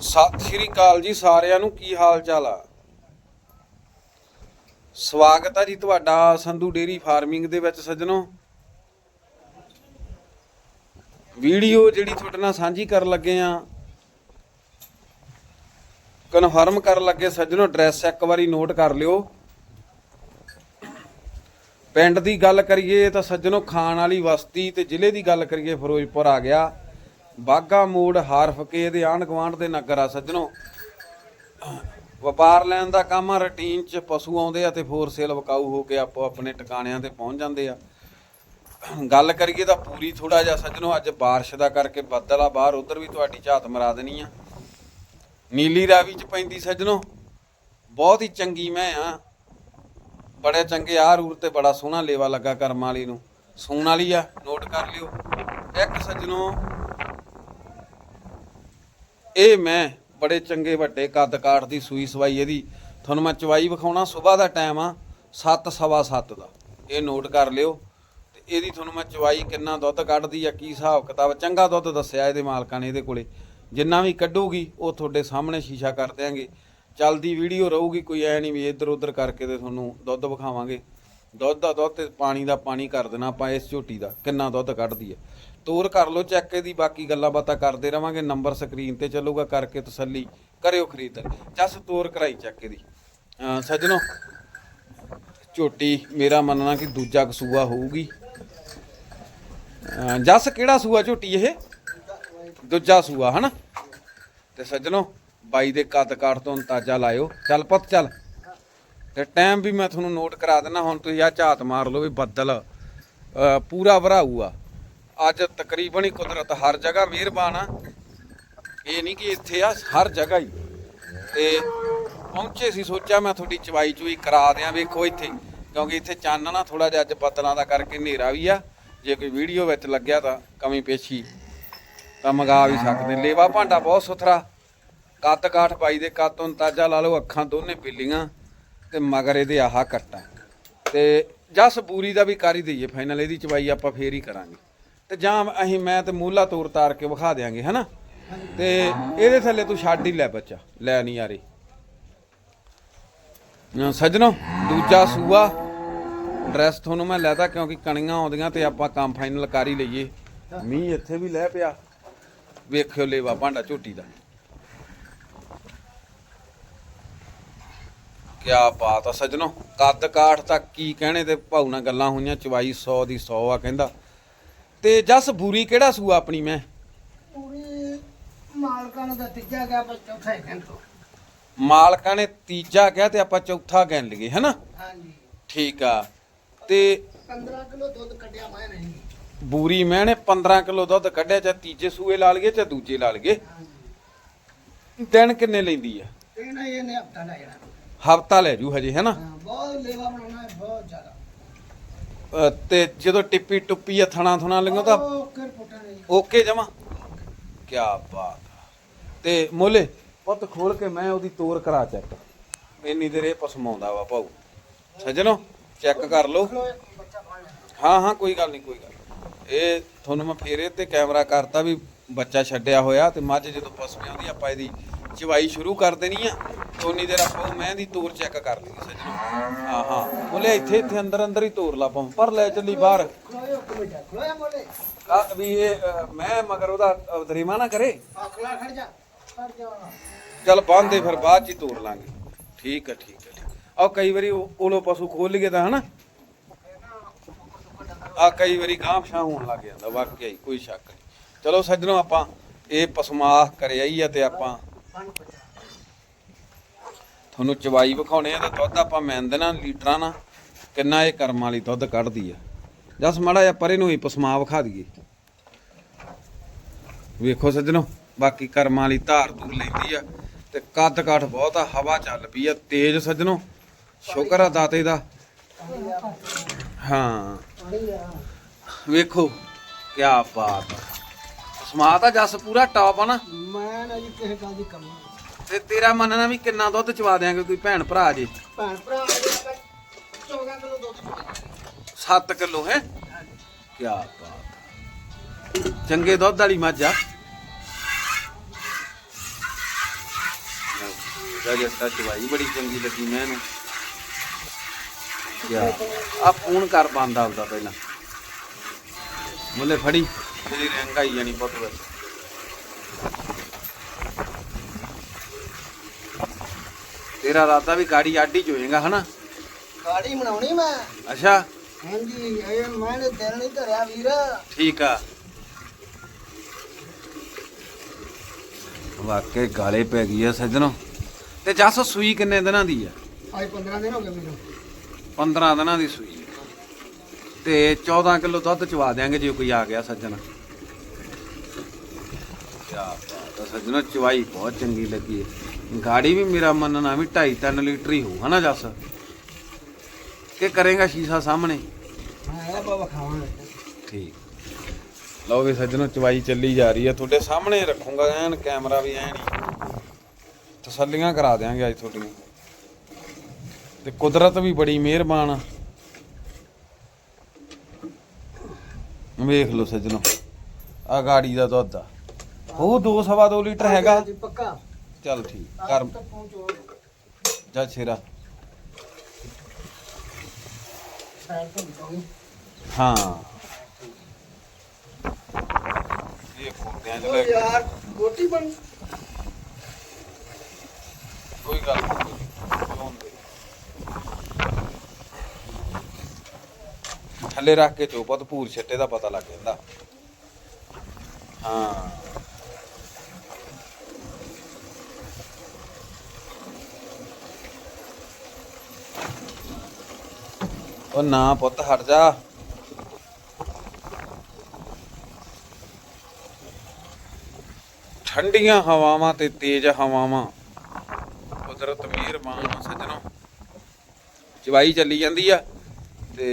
ਸਤਿ ਸ਼੍ਰੀ ਅਕਾਲ ਜੀ ਸਾਰਿਆਂ ਨੂੰ, ਕੀ ਹਾਲ ਚਾਲ ਆ? ਸਵਾਗਤ ਆ ਜੀ ਤੁਹਾਡਾ ਸੰਧੂ ਡੇਰੀ ਫਾਰਮਿੰਗ ਦੇ ਵਿੱਚ ਸੱਜਣੋ। ਵੀਡੀਓ ਜਿਹੜੀ ਤੁਹਾਡੇ ਨਾਲ ਸਾਂਝੀ ਕਰਨ ਲੱਗੇ ਆ ਕਨਫਰਮ ਕਰਨ ਲੱਗੇ ਸੱਜਣੋ ਐਡਰੈਸ ਇੱਕ ਵਾਰੀ ਨੋਟ ਕਰ ਲਿਓ। ਪਿੰਡ ਦੀ ਗੱਲ ਕਰੀਏ ਤਾਂ ਸੱਜਣੋ ਖਾਨ ਵਾਲੀ ਬਸਤੀ ਤੇ ਜ਼ਿਲ੍ਹੇ ਦੀ ਗੱਲ ਕਰੀਏ, ਫਿਰੋਜ਼ਪੁਰ ਆ ਗਿਆ। ਬਾਗਾ ਮੋੜ ਹਾਰ ਫਕੇ ਦੇ ਆਂਢ ਗੁਆਂਢ ਦੇ ਨਗਰ ਆ ਸੱਜਣੋ। ਵਪਾਰ ਲੈਣ ਦਾ ਕੰਮ ਆ, ਰੁਟੀਨ ਚ ਪਸ਼ੂ ਆਉਂਦੇ ਆ ਤੇ ਫੋਰ ਸੇਲ ਵਕਾਊ ਹੋ ਕੇ ਆਪੋ ਆਪਣੇ ਟਿਕਾਣਿਆਂ ਤੇ ਪਹੁੰਚ ਜਾਂਦੇ ਆ। ਗੱਲ ਕਰੀਏ ਤਾਂ ਪੂਰੀ ਥੋੜਾ ਜਿਹਾ ਸੱਜਣੋ, ਅੱਜ ਬਾਰਿਸ਼ ਦਾ ਕਰਕੇ ਬੱਦਲ ਆ, ਬਾਹਰ ਉਧਰ ਵੀ ਤੁਹਾਡੀ ਝਾਤ ਮਰਾ ਦੇਣੀ ਆ। ਨੀਲੀ ਰਾਵੀ ਚ ਪੈਂਦੀ ਸੱਜਣੋ, ਬਹੁਤ ਹੀ ਚੰਗੀ ਮੈਂ ਆ। ਬੜੇ ਚੰਗੇ ਆਹ ਰੂਰ ਤੇ ਬੜਾ ਸੋਹਣਾ ਲੇਵਾ ਲੱਗਾ ਕਰਮ ਵਾਲੀ ਨੂੰ। ਸੂਣ ਵਾਲੀ ਆ, ਨੋਟ ਕਰ ਲਿਓ। ਇੱਕ ਸੱਜਣੋ ਇਹ ਮੈਂ ਬੜੇ ਚੰਗੇ ਵੱਡੇ ਕੱਦ ਕਾਠ ਦੀ ਸੂਈ ਸਵਾਈ ਇਹਦੀ। ਤੁਹਾਨੂੰ ਮੈਂ ਚਵਾਈ ਵਿਖਾਉਣਾ, ਸਵੇਰ ਦਾ ਟਾਈਮ ਆ 7 ਸਵਾ 7 ਦਾ। ਇਹ ਨੋਟ ਕਰ ਲਿਓ। ਤੇ ਇਹਦੀ ਤੁਹਾਨੂੰ ਮੈਂ ਚਵਾਈ ਕਿੰਨਾ ਦੁੱਧ ਕੱਢਦੀ ਆ, ਕੀ ਹਿਸਾਬ ਕਿਤਾਬ, ਚੰਗਾ ਦੁੱਧ ਦੱਸਿਆ ਇਹਦੇ ਮਾਲਕਾਂ ਨੇ ਇਹਦੇ ਕੋਲੇ। ਜਿੰਨਾ ਵੀ ਕੱਢੂਗੀ, ਉਹ ਤੁਹਾਡੇ ਸਾਹਮਣੇ ਸ਼ੀਸ਼ਾ ਕਰ ਦਿਆਂਗੇ। ਚੱਲਦੀ ਵੀਡੀਓ ਰਹੂਗੀ, ਕੋਈ ਐ ਨਹੀਂ ਵੀ ਇੱਧਰ ਉੱਧਰ ਕਰਕੇ ਤੇ ਤੁਹਾਨੂੰ ਦੁੱਧ ਵਿਖਾਵਾਂਗੇ। ਦੁੱਧ ਦਾ ਦੁੱਧ ਤੇ ਪਾਣੀ ਦਾ ਪਾਣੀ ਕਰ ਦੇਣਾ ਆਪਾਂ ਇਸ ਝੋਟੀ ਦਾ, ਕਿੰਨਾ ਦੁੱਧ ਕੱਢਦੀ ਹੈ ਤੋਰ ਕਰ ਲਓ ਚੈੱਕ ਇਹਦੀ, ਬਾਕੀ ਗੱਲਾਂ ਬਾਤਾਂ ਕਰਦੇ ਰਵਾਂਗੇ। ਨੰਬਰ ਸਕਰੀਨ ਤੇ ਚੱਲੂਗਾ ਕਰਕੇ ਤਸੱਲੀ ਕਰਿਓ ਖਰੀਦ। ਜਸ ਤੋਰ ਕਰਾਈ ਚੈੱਕ ਇਹਦੀ। ਸੱਜਣੋ, ਝੋਟੀ ਮੇਰਾ ਮੰਨਣਾ ਕਿ ਦੂਜਾ ਕਸੂਆ ਹੋਊਗੀ। ਅਹ ਜਸ ਕਿਹੜਾ ਸੂਆ ਝੋਟੀ ਇਹ? ਦੂਜਾ ਸੂਆ, ਹਨਾ? ਤੇ ਸੱਜਣੋ, ਬਾਈ ਦੇ ਕੱਦ ਕਾਠ ਤੋਂ ਅੰਦਾਜ਼ਾ ਲਾਇਓ। ਚੱਲ ਪੁੱਤ, ਚੱਲ। ਤੇ ਟਾਈਮ ਵੀ ਮੈਂ ਤੁਹਾਨੂੰ ਨੋਟ ਕਰਾ ਦਿੰਦਾ ਹੁਣ ਤੁਸੀਂ ਆ ਝਾਤ ਮਾਰ ਲਓ ਵੀ ਬੱਦਲ ਪੂਰਾ ਭਰਾਊ ਆ। ਅੱਜ ਤਕਰੀਬਨ ਹੀ ਕੁਦਰਤ ਹਰ ਜਗ੍ਹਾ ਮਿਹਰਬਾਨ ਆ। ਇਹ ਨਹੀਂ ਕਿ ਇੱਥੇ ਆ, ਹਰ ਜਗ੍ਹਾ ਹੀ। ਤੇ ਪਹੁੰਚੇ ਸੀ, ਸੋਚਿਆ ਮੈਂ ਤੁਹਾਡੀ ਚਵਾਈ ਚੁਈ ਕਰਾ ਦਿਆਂ, ਵੇਖੋ ਇੱਥੇ। ਕਿਉਂਕਿ ਇੱਥੇ ਚਾਨਣਾ ਨਾ ਥੋੜਾ ਜਿਹਾ ਅੱਜ ਬੱਦਲਾਂ ਦਾ ਕਰਕੇ ਹਨੇਰਾ ਵੀ ਆ। ਜੇ ਕੋਈ ਵੀਡੀਓ ਵਿੱਚ ਲੱਗਿਆ ਤਾਂ ਕਮੀ ਪੇਸ਼ੀ ਤਾਂ ਮੰਗਾ ਵੀ ਸਕਦੇ ਲੇਵਾ ਭਾਂਡਾ ਬਹੁਤ ਸੁਥਰਾ। ਕੱਤ ਕਾਠ ਪਾਈ ਦੇ ਕੱਤ ਤੋਂ ਅੰਦਾਜ਼ਾ ਲਾ ਲਓ, ਅੱਖਾਂ ਦੋਨੇ ਪੀਲੀਆਂ ਤੇ ਮਗਰ ਇਹਦੇ ਆਹਾ ਕੱਟਾ। ਤੇ ਜਸ ਬੂਰੀ ਦਾ ਵੀ ਕਰ ਹੀ ਦਈਏ, ਫਾਈਨਲ ਇਹਦੀ ਚਵਾਈ ਆਪਾਂ ਫੇਰ ਹੀ ਕਰਾਂਗੇ। ਤੇ ਜਾਂ ਅਸੀਂ ਮੈਂ ਤੇ ਮੂਲਾ ਤੋਰ ਤਾਰ ਕੇ ਵਿਖਾ ਦਿਆਂਗੇ, ਹਨਾ? ਤੇ ਇਹਦੇ ਥੱਲੇ ਤੂੰ ਛੱਡ ਹੀ ਲੈ ਬੱਚਾ, ਲੈ ਨਹੀਂ ਯਾਰੀ ਅਹ ਸੱਜਣੋ, ਦੂਜਾ ਸੂਆ। ਡਰੈਸ ਤੁਹਾਨੂੰ ਮੈਂ ਲੈਤਾ ਕਿਉਂਕਿ ਕਣੀਆਂ ਆਉਂਦੀਆਂ ਤੇ ਆਪਾਂ ਕੰਮ ਫਾਈਨਲ ਕਰ ਹੀ ਲਈਏ। ਮੀਂਹ ਇੱਥੇ ਵੀ ਲੈ ਪਿਆ। ਵੇਖਿਓ ਲੇਵਾ ਭਾਂਡਾ ਝੋਟੀ ਦਾ। ਕਿਆ ਬਾਤ ਆ ਸੱਜਣੋ, ਕੱਦ ਕਾਠ ਤੱਕ ਕੀ ਕਹਿਣੇ ਤੇ ਭਾਉ ਨਾਲ ਗੱਲਾਂ ਹੋਈਆਂ, ਚਵਾਈ 100 ਦੀ 100 ਆ ਕਹਿੰਦਾ। ਤੇ ਜਸ ਬੂਰੀ ਕਿਹੜਾ ਸੂਆ ਆਪਣੀ ਮੈਂ? ਪੂਰੀ ਮਾਲਕਾਂ ਨੂੰ ਤਾਂ ਤੀਜਾ ਗਿਆ ਪਰ ਚੌਥਾ ਹੀ ਕਹਿੰਦੋ ਮਾਲਕਾਂ ਨੇ ਤੀਜਾ ਕਿਹਾ ਤੇ ਆਪਾਂ ਚੌਥਾ ਗਿਣ ਲਈਏ ਹੈਨਾ? ਹਾਂਜੀ। ਠੀਕ ਆ। ਤੇ 15 ਕਿਲੋ ਦੁੱਧ ਕੱਢਿਆ ਮੈਂ ਨਹੀਂ। ਬੂਰੀ ਮੈਂ ਨੇ 15 ਕਿਲੋ ਦੁੱਧ ਕੱਢਿਆ ਚਾਹੇ ਤੀਜੇ ਸੂਏ ਲਾ ਲਈਏ ਚਾਹੇ ਦੂਜੇ ਲਾ ਲਈਏ। ਦਿਨ ਕਿੰਨੇ ਲੈਂਦੀ ਆ? ਇਹ ਨਾ ਇਹਨੇ ਹਫਤਾ ਲੈ ਜਾਣਾ। ਹਫਤਾ ਲੈ ਜੂ ਹਜੇ ਹੈਨਾ? ਹਾਂ, ਬਹੁਤ ਲੇਵਾ ਬਣਾਉਣਾ ਹੈ ਬਹੁਤ ਜ਼ਿਆਦਾ। ਤੇ ਜਦੋਂ ਟਿੱਪੀ ਟੁੱਪੀ ਆ ਥਣਾ ਥਣਾ ਲਿਓ ਤਾਂ ਓਕੇ ਜਮਾ। ਕੀ ਬਾਤ ਆ। ਤੇ ਮੋਲੇ ਪੁੱਤ ਖੋਲ ਕੇ ਮੈਂ ਉਹਦੀ ਤੋਰ ਕਰਾ ਚੈੱਕ। ਇੰਨੀ ਦੇਰ ਇਹ ਪਸਮਾਉਂਦਾ ਵਾ ਭਾਊ। ਸੱਜਣੋ ਚੈੱਕ ਕਰ ਲਓ। ਖਲੋ ਇੱਕ ਬੱਚਾ ਫੜ ਲੈ ਹਾਂ ਹਾਂ ਕੋਈ ਗੱਲ ਨਹੀਂ ਕੋਈ ਗੱਲ ਨੀ। ਇਹ ਤੁਹਾਨੂੰ ਮੈਂ ਫੇਰੇ ਤੇ ਕੈਮਰਾ ਕਰਤਾ ਵੀ ਬੱਚਾ ਛੱਡਿਆ ਹੋਇਆ ਤੇ ਮੱਝ ਜਦੋਂ ਪਸਮੇ ਆਉਂਦੀ ਆਪਾਂ ਇਹਦੀ ਚਵਾਈ ਸ਼ੁਰੂ ਕਰ ਦੇਣੀ ਆ। ਓਨੀ ਦੇਰ ਆਪਾਂ ਉਹ ਮੈਂ ਦੀ ਤੋਰ ਚੈੱਕ ਕਰ ਲਈਏ ਸੱਜਣੋ ਹਾਂ ਹਾਂ। ਬੋਲੇ ਇੱਥੇ ਇੱਥੇ ਅੰਦਰ ਅੰਦਰ ਹੀ ਤੋਰ ਲਾ ਪਾਉਂ ਪਰ ਲੈ ਚੱਲੀ ਬਾਹਰ। ਆ ਵੀ ਇਹ ਅ, ਮੈਂ ਮਗਰ ਉਹਦਾ ਦਰੀਮਾ ਨਾ ਕਰੇ। ਚੱਲ ਬੰਦੇ ਫਿਰ ਬਾਅਦ ਚ ਹੀ ਤੋੜ ਲਾਂਗੇ। ਠੀਕ ਹੈ ਠੀਕ ਹੈ ਠੀਕ ਆ। ਕਈ ਵਾਰੀ ਉਹ- ਉਹਲੋ ਪਸ਼ੂ ਖੋਲ ਲਈਏ ਤਾਂ ਹਨਾ? ਆ ਕਈ ਵਾਰੀ ਗਾਂਹ ਪਛਾਂ ਹੋਣ ਲੱਗ ਜਾਂਦਾ ਵਾਕਿਆ ਹੀ ਕੋਈ ਸ਼ੱਕ ਨਹੀਂ। ਚਲੋ ਸੱਜਣੋ ਆਪਾਂ ਇਹ ਪਸਮਾਹ ਕਰਿਆ ਹੀ ਆ ਤੇ ਆਪਾਂ ਤੁਹਾਨੂੰ ਚਵਾਈ ਵਿਖਾਉਣੇ ਆ ਤੇ ਦੁੱਧ ਆਪਾਂ ਮੈਨ ਦੇਣਾ ਲੀਟਰਾਂ ਨਾਲ ਕਿੰਨਾ ਇਹ ਕਰਮ ਵਾਲੀ ਦੁੱਧ ਕੱਢਦੀ ਆ। ਜਸ ਮਾੜਾ ਜਿਹਾ ਪਰੇ ਨੂੰ ਹੀ ਪਸਮਾ ਵਿਖਾ ਦਈਏ। ਵੇਖੋ ਸੱਜਣੋ, ਬਾਕੀ ਕਰਮਾਂ ਵਾਲੀ ਧਾਰ ਧੂਰ ਲੈਂਦੀ ਆ ਤੇ ਕੱਦ ਕਾਠ ਬਹੁਤ ਆ, ਹਵਾ ਚੱਲ ਪਈ ਆ, ਤੇਜ਼ ਸੱਜਣੋ, ਸ਼ੁਕਰ ਆ ਦਾਤੇ ਦਾ। ਹਾਂ। ਵੇਖੋ ਕੀ ਬਾਤ ਆ। ਸਮਾ ਤਾਂ ਜਸ ਪੂਰਾ ਟਾਪ ਆ ਨਾ। ਮੈਂ ਨਾ ਜੀ ਕਿਸੇ ਗੱਲ ਦੀ ਕਮੀ ਨਹੀਂ। ਤੇ ਤੇਰਾ ਮੰਨਣਾ ਵੀ ਕਿੰਨਾ ਦੁੱਧ ਚਵਾ ਦਿਆਂਗੇ ਕੋਈ ਭੈਣ ਭਰਾ ਜੇ। ਭੈਣ ਭਰਾ ਆ ਜੀ ਆਪਾਂ 14 ਕਿਲੋ ਦੁੱਧ ਚੁਕਾਇਆ 7 ਕਿਲੋ ਹੈ? ਕੀ ਬਾਤ। ਆ। ਚੰਗੇ ਦੁੱਧ ਵਾਲੀ ਮੱਝ ਆ। ਜੱਟਾ ਚਵਾਈ ਬੜੀ ਚੰਗੀ ਲੱਗੀ ਮੈਨੂੰ। ਯਾ ਆ ਫੋਨ ਕਰ ਬੰਦ ਆਪਦਾ ਪਹਿਲਾਂ। ਮੁੱਲੇ ਫੜੀ। ਤੇਰੀ ਰੰਗ ਆਈ ਜਾਣੀ ਪੁੱਤ ਵਿੱਚ ਤੇਰਾ ਰਾਤਾ ਵੀ ਗਾੜੀ ਆਡੀ ਜੋਏਗਾ ਹਨਾ? ਗਾੜੀ ਬਣਾਉਣੀ ਮੈਂ। ਅੱਛਾ। ਹਾਂਜੀ ਇਹ ਮੈਂ ਨੇ ਦਿਲ ਨਹੀਂ ਧਰਿਆ ਵੀਰ। ਠੀਕ ਆ। ਵਾਕੇ ਗਾਲੇ ਪੈ ਗਈ ਆ ਸੱਜਣੋ। ਤੇ ਜੱਸ ਸੂਈ ਕਿੰਨੇ ਦਿਨਾਂ ਦੀ ਆ? ਅੱਜ 15 ਦਿਨ ਹੋ ਗਏ ਮੈਨੂੰ। 15 ਦਿਨਾਂ ਦੀ ਸੂਈ। ਤੇ 14 ਕਿਲੋ ਦੁੱਧ ਚਵਾ ਦਿਆਂਗੇ ਜੇ ਕੋਈ ਆ ਗਿਆ ਸੱਜਣ ਕਿਆ ਬਾਤ ਆ ਸੱਜਣੋ ਚਵਾਈ ਬਹੁਤ ਚੰਗੀ ਲੱਗੀ ਹੈ ਗਾੜੀ ਵੀ ਮੇਰਾ ਮੰਨਣਾ ਵੀ 2.5 3 ਲੀਟਰ ਹੀ ਹੋਊ ਹਨਾ ਜੱਸ? ਕਿ ਕਰੇਗਾ ਸ਼ੀਸ਼ਾ ਸਾਹਮਣੇ? ਮੈਂ ਇਹ ਬਾਬਾ ਖਾਵਾਂਗੇ ਠੀਕ। ਲਓ ਵੀ ਸੱਜਣੋ ਚਵਾਈ ਚੱਲੀ ਜਾ ਰਹੀ ਹੈ ਤੁਹਾਡੇ ਸਾਹਮਣੇ ਰੱਖੂੰਗਾ ਐਨ ਕੈਮਰਾ ਵੀ ਐਨ ਹੀ। ਤਸੱਲੀਆਂ ਕਰਾ ਦਿਆਂਗੇ ਅੱਜ ਤੁਹਾਡੀਆਂ ਤੇ ਕੁਦਰਤ ਵੀ ਬੜੀ ਮਿਹਰਬਾਨ ਆ। ਵੇਖ ਲਓ ਸੱਜਣੋ ਆ ਗਾੜੀ ਦਾ ਦੁੱਧ ਆ। ਉਹ 2 ਸਵਾ 2 ਲੀਟਰ ਹੈਗਾ। ਜੀ ਪੱਕਾ। ਚੱਲ ਠੀਕ ਕਰ। ਤਾਂ ਪਹੁੰਚੋ ਜਾ ਛੇਰਾ। ਸਾਈਡ ਤੋਂ ਨਿਕਲੋ ਹਾਂ। ਇਹ ਚ ਓ ਕੇ ਯਾਰ ਰੋਟੀ ਬਣ। ਕੋਈ ਗੱਲ ਨਹੀਂ। ਥੱਲੇ ਰੱਖ ਕੇ ਚੋਪਤ ਭੂਰ ਛੱਟੇ ਦਾ ਪਤਾ ਲੱਗ ਜਾਂਦਾ। ਹਾਂ। ਉਹ ਨਾ ਪੁੱਤ, ਹਟ ਜਾ। ਠੰਡੀਆਂ ਹਵਾਵਾਂ ਤੇ ਤੇਜ਼ ਹਵਾਵਾਂ। ਕੁਦਰਤ ਮਿਹਰਬਾਨ ਆ ਸੱਜਣੋ। ਚਵਾਈ ਚੱਲੀ ਜਾਂਦੀ ਆ ਤੇ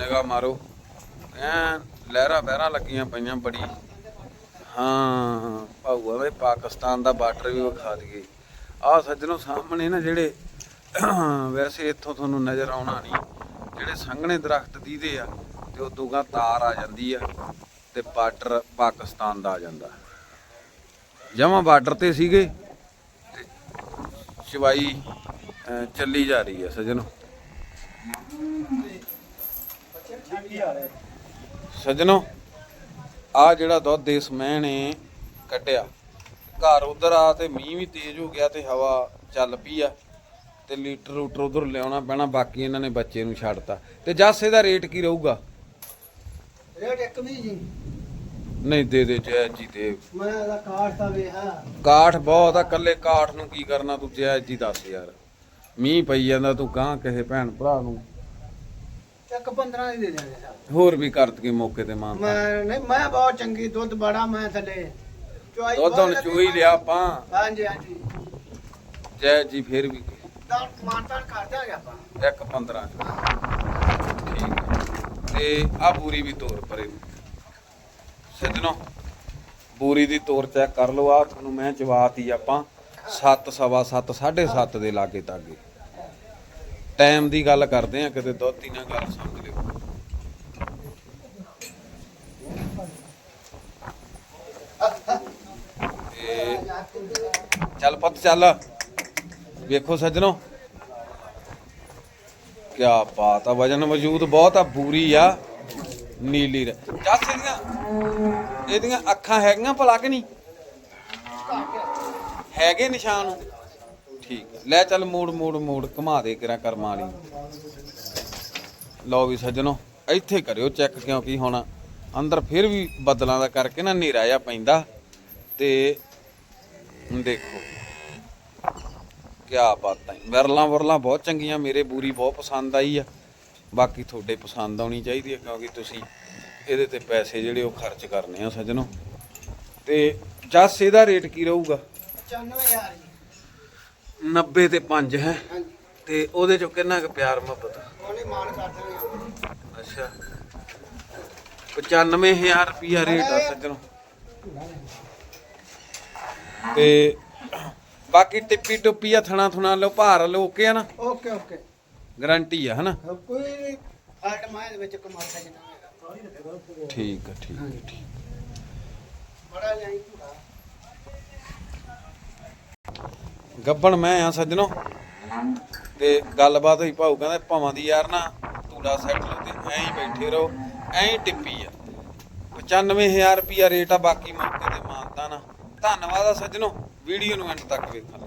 ਨਗਾ ਮਾਰੋ। ਐ ਲਹਿਰਾਂ ਬਹਿਰਾਂ ਲੱਗੀਆਂ ਪਈਆਂ ਬੜੀ। ਹਾਂ ਭਾਊਆ ਵੇ ਪਾਕਿਸਤਾਨ ਦਾ ਬਾਰਡਰ ਵੀ ਵਿਖਾ ਦਈਏ। ਆ ਸੱਜਣੋ, ਸਾਹਮਣੇ ਨਾ ਜਿਹੜੇ ਵੈਸੇ ਇੱਥੋਂ ਤੁਹਾਨੂੰ ਨਜ਼ਰ ਆਉਣਾ ਨਹੀਂ। ਜਿਹੜੇ ਸੰਘਣੇ ਦਰਖਤ ਦੀਦੇ ਆ, ਤੇ ਉਹ ਦੋਗਾ ਤਾਰ ਆ ਜਾਂਦੀ ਆ, ਤੇ ਬਾਰਡਰ ਪਾਕਿਸਤਾਨ ਦਾ ਆ ਜਾਂਦਾ। ਜਮਾ ਬਾਰਡਰ ਤੇ ਸੀਗੇ, ਤੇ ਚਵਾਈ ਚੱਲੀ ਜਾ ਰਹੀ ਹੈ ਸਜਣੋ। ਸਜਣੋ, ਆ ਜਿਹੜਾ ਦੁੱਧ ਇਸ ਮੈਂ ਨੇ ਕੱਢਿਆ ਘਰ ਉਧਰ ਆ ਤੇ ਮੀਂਹ ਵੀ ਤੇਜ਼ ਹੋ ਗਿਆ ਤੇ ਹਵਾ ਚੱਲ ਪਈ ਆ। ਤੇ ਲੀਟਰ ਲੂਟਰ ਉਧਰ ਲਿਆਉਣਾ ਪੈਣਾ ਬਾਕੀ ਇਹਨਾਂ ਨੇ ਬੱਚੇ ਨੂੰ ਛੱਡਤਾ। ਤੇ ਜਾਸੇ ਦਾ ਰੇਟ ਕੀ ਰਹੂਗਾ? ਰੇਟ ਇੱਕ ਵੀ ਜੀ। ਨਹੀਂ ਦੇ ਦੇ ਜੈ ਜੀ ਦੇ। ਮੈਂ ਇਹਦਾ ਕਾਟ ਤਾਂ ਵੇ ਹਾਂ ਕਾਠ ਬਹੁਤ ਆ ਕੱਲੇ ਕਾਠ ਨੂੰ ਕੀ ਕਰਨਾ ਤੂੰ ਜੈ ਜੀ ਦੱਸ ਯਾਰ। ਮੀਂਹ ਪਈ ਜਾਂਦਾ ਤੂੰ ਗਾਂ ਕਿਸੇ ਭੈਣ ਭਰਾ ਨੂੰ। ਇੱਕ 15 ਦੀ ਦੇ ਦਿਆਂਗੇ ਸਾਹਿਬ ਹੋਰ ਵੀ ਕਰ ਦਈਏ ਮੌਕੇ ਤੇ ਮਾਂ ਮੈਂ ਨਹੀਂ ਮੈਂ ਬਹੁਤ ਚੰਗੀ ਦੁੱਧ ਬੜਾ ਮੈਂ ਥੱਲੇ। ਚੁਆਈ ਦੁੱਧ ਹੁਣ ਚੋਈ ਲਿਆ ਆਪਾਂ। ਹਾਂਜੀ ਹਾਂਜੀ। ਜੈ ਜੀ ਫੇਰ ਵੀ ਤਾਂ ਮਾਨਤਾਨ ਕਰ ਦਿਆਂਗੇ ਆਪਾਂ? ਇੱਕ 15 ਠੀਕ ਆ। ਤੇ ਆ ਬੂਰੀ ਵੀ ਤੋਰ ਪਰੇ। ਸੱਜਣੋ ਬੂਰੀ ਦੀ ਤੋਰ ਚੈੱਕ ਕਰ ਲਓ ਆ ਤੁਹਾਨੂੰ ਮੈਂ ਜਵਾਤੀ ਆਪਾਂ 7 ਸਵਾ 7 7.5 ਦੇ ਲਾਗੇ ਤਾਗੇ। ਟਾਈਮ ਦੀ ਗੱਲ ਕਰਦੇ ਆ ਕਿਤੇ ਦੁੱਧ ਦੀ ਨਾ ਗੱਲ ਸਮਝ ਲਿਓ। ਤੇ ਚੱਲ ਪੁੱਤ, ਚੱਲ। ਵੇਖੋ ਸੱਜਣੋ ਕਿਆ ਬਾਤ ਆ, ਵਜਨ ਵਜੂਦ ਬਹੁਤ ਆ, ਬੂਰੀ ਆ, ਨੀਲੀ ਰ ਜੱਸ ਇਹਦੀਆਂ ਇਹਦੀਆਂ ਅੱਖਾਂ ਹੈਗੀਆਂ ਭਲਾ ਕਿ ਨਹੀਂ? ਹੈਗੇ ਨਿਸ਼ਾਨ। ਠੀਕ ਆ। ਲੈ ਚੱਲ ਮੋੜ ਮੋੜ ਮੋੜ ਘੁਮਾ ਦੇ ਕਿਰਾ ਕਰਮਾਂ ਵਾਲੀ ਲਓ ਵੀ ਸੱਜਣੋ, ਇੱਥੇ ਕਰਿਓ ਚੈੱਕ ਕਿਉਂਕਿ ਹੁਣ ਅੰਦਰ ਫਿਰ ਵੀ ਬੱਦਲਾਂ ਦਾ ਕਰਕੇ ਨਾ ਹਨੇਰਾ ਜਿਹਾ ਪੈਂਦਾ ਤੇ ਦੇਖੋ। ਕਿਆ ਬਾਤਾਂ। ਵਿਰਲਾਂ ਵਿਰਲਾਂ ਬਹੁਤ ਚੰਗੀਆਂ ਮੇਰੇ ਬੂਰੀ ਬਹੁਤ ਪਸੰਦ ਆਈ ਆ। ਬਾਕੀ ਤੁਹਾਡੇ ਪਸੰਦ ਆਉਣੀ ਚਾਹੀਦੀ ਹੈ ਕਿਉਂਕਿ ਤੁਸੀਂ ਇਹਦੇ ਤੇ ਪੈਸੇ ਜਿਹੜੇ ਉਹ ਖਰਚ ਕਰਨੇ ਆ ਸੱਜਣੋ। ਤੇ ਜੱਸ ਇਹਦਾ ਰੇਟ ਕੀ ਰਹੂਗਾ? 95000 ਜੀ। 90 ਤੇ 5 ਹੈ? ਹਾਂਜੀ। ਤੇ ਉਹਦੇ ਚੋਂ ਕਿੰਨਾ ਕੁ ਪਿਆਰ ਮੁਹੱਬਤ? ਉਹਨੇ ਮਾਨ ਕਰ ਦਿਆਂਗੇ ਅੱਛਾ। 95000 ਰੁਪਿਆ ਰੇਟ ਆ ਸੱਜਣੋ। ਤੇ ਬਾਕੀ ਟਿੱਪੀ ਟੁੱਪੀ ਆ ਥਣਾ ਥੁਣਾ ਲੋ ਭਾਰ ਲੋਕੇ ਆ ਨਾ? Okay okay. ਗਾਰੰਟੀ ਆ ਹਨਾ? ਕੋਈ ਮਾਇਆ ਦੇ ਵਿੱਚ ਕਮਾਤਾ ਜਿੰਨਾ ਠੀਕ ਆ ਠੀਕ ਆ, ਠੀਕ ਬੜਾ ਲਿਆਈ ਭੂਰਾ ਗੱਬਣ ਮੈਂ ਆ ਸੱਜਣੋ। ਤੇ ਗੱਲਬਾਤ ਹੋਈ ਭਾਊ ਕਹਿੰਦਾ ਭਾਵਾਂ ਦੀ ਯਾਰ ਨਾ ਤੂੜਾ ਸੈੱਟ ਲਓ ਤੇ ਐਂ ਹੀ ਬੈਠੇ ਰਹੋ ਐਂ ਹੀ ਟਿੱਪੀ ਆ। 95000 ਰੁਪਿਆ ਰੇਟ ਆ ਬਾਕੀ ਮੌਕੇ ਤੇ ਮਾਨਤਾ ਨਾ। ਧੰਨਵਾਦ ਆ ਸੱਜਣੋ। ਵੀਡੀਓ ਨੂੰ ਐਂਡ ਤੱਕ ਵੇਖਣ ਲਈ